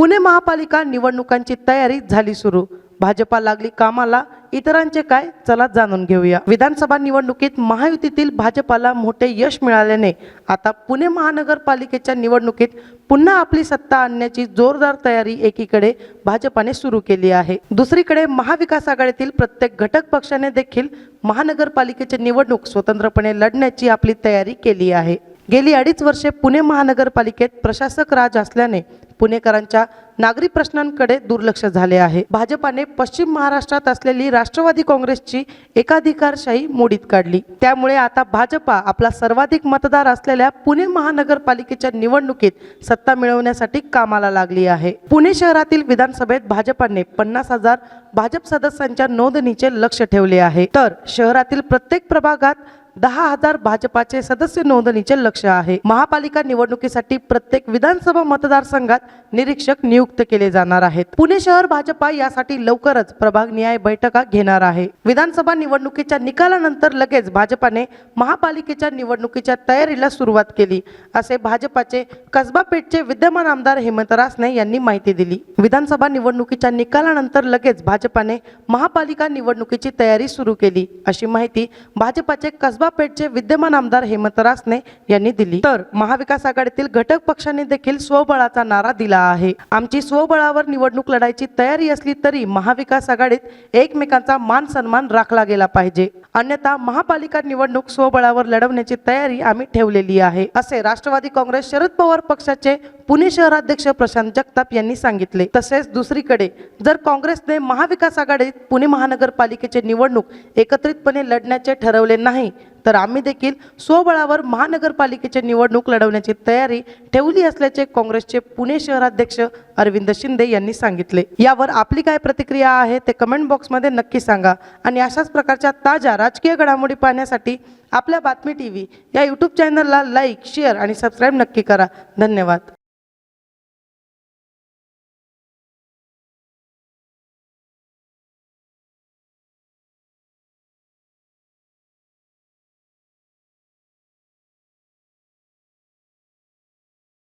पुणे महापालिका निवडणुकांची तयारी झाली सुरू. भाजपा लागली कामाला. इतरांचे काय? चला जाणून घेऊया. विधानसभा निवडणुकीत महायुतीतील भाजपाला मोठे यश मिळाल्याने आता पुणे महानगरपालिकेच्या निवडणुकीत पुन्हा आपली सत्ता आणण्याची जोरदार तयारी एकीकडे भाजपाने सुरू केली आहे. दुसरीकडे महाविकास आघाडीतील प्रत्येक घटक पक्षाने देखील महानगरपालिकेची निवडणूक स्वतंत्रपणे लढण्याची आपली तयारी केली आहे. गेली अडीच वर्षे पुणे महानगरपालिकेत प्रशासक राज असल्याने पुणेकरांच्या नागरी प्रश्नांकडे दुर्लक्ष झाले आहे. भाजपाने पश्चिम महाराष्ट्रात असलेली राष्ट्रवादी काँग्रेसची एकाधिकारशाही मोडीत काढली. त्यामुळे आता भाजपा आपला सर्वाधिक मतदार असलेल्या पुणे महानगरपालिकेच्या निवडणुकीत सत्ता मिळवण्यासाठी कामाला लागली आहे. पुणे शहरातील विधानसभेत भाजपाने पन्नास हजार भाजप सदस्यांच्या नोंदणीचे लक्ष ठेवले आहे. तर शहरातील प्रत्येक प्रभागात दहा हजार भाजपाचे सदस्य नोंदणीचे लक्ष आहे. महापालिका निवडणुकीसाठी प्रत्येक विधानसभा मतदारसंघात निरीक्षक नियुक्त केले जाणार आहेत. पुणे शहर भाजपा यासाठी लवकरच प्रभाग न्याय बैठका घेणार आहे. विधानसभा निवडणुकीच्या निकालानंतर लगेच भाजपाने महापालिकेच्या निवडणुकीच्या तयारीला सुरुवात केली असे भाजपाचे कसबा पेठचे विद्यमान आमदार हेमंत रासने यांनी माहिती दिली. विधानसभा निवडणुकीच्या निकालानंतर लगेच भाजपाने महापालिका निवडणुकीची तयारी सुरू केली अशी माहिती भाजपाचे कसबा पेठचे विद्यमान आमदार हेमंत रासने यांनी दिली. तर महाविकास आघाडीतील घटक पक्षांनी देखील स्वबळाचा नारा दिला आहे. आमची स्वबळावर निवडणूक लढायची तयारी असली तरी महाविकास आघाडीत एकमेकांचा मान सन्मान राखला गेला पाहिजे. अन्यथा महापालिका निवडणूक स्वबळावर लढवण्याची तयारी आम्ही ठेवलेली आहे असे राष्ट्रवादी काँग्रेस शरद पवार पक्षाचे पुणे शहराध्यक्ष प्रशांत जगताप यांनी सांगितले. तसेच दुसरीकडे जर काँग्रेसने महाविकास आघाडीत पुणे महानगरपालिकेचे निवडणूक एकत्रितपणे लढण्याचे ठरवले नाही तर आम्ही देखील स्वबळावर महानगरपालिकेची निवडणूक लढवण्याची तयारी ठेवली असल्याचे काँग्रेसचे पुणे शहराध्यक्ष अरविंद शिंदे यांनी सांगितले. यावर आपली काय प्रतिक्रिया आहे ते कमेंट बॉक्समध्ये नक्की सांगा आणि अशाच प्रकारच्या ताज्या राजकीय घडामोडी पाहण्यासाठी आपल्या बातमी टी व्ही या यूट्यूब चॅनलला लाईक शेअर आणि सबस्क्राईब नक्की करा. धन्यवाद.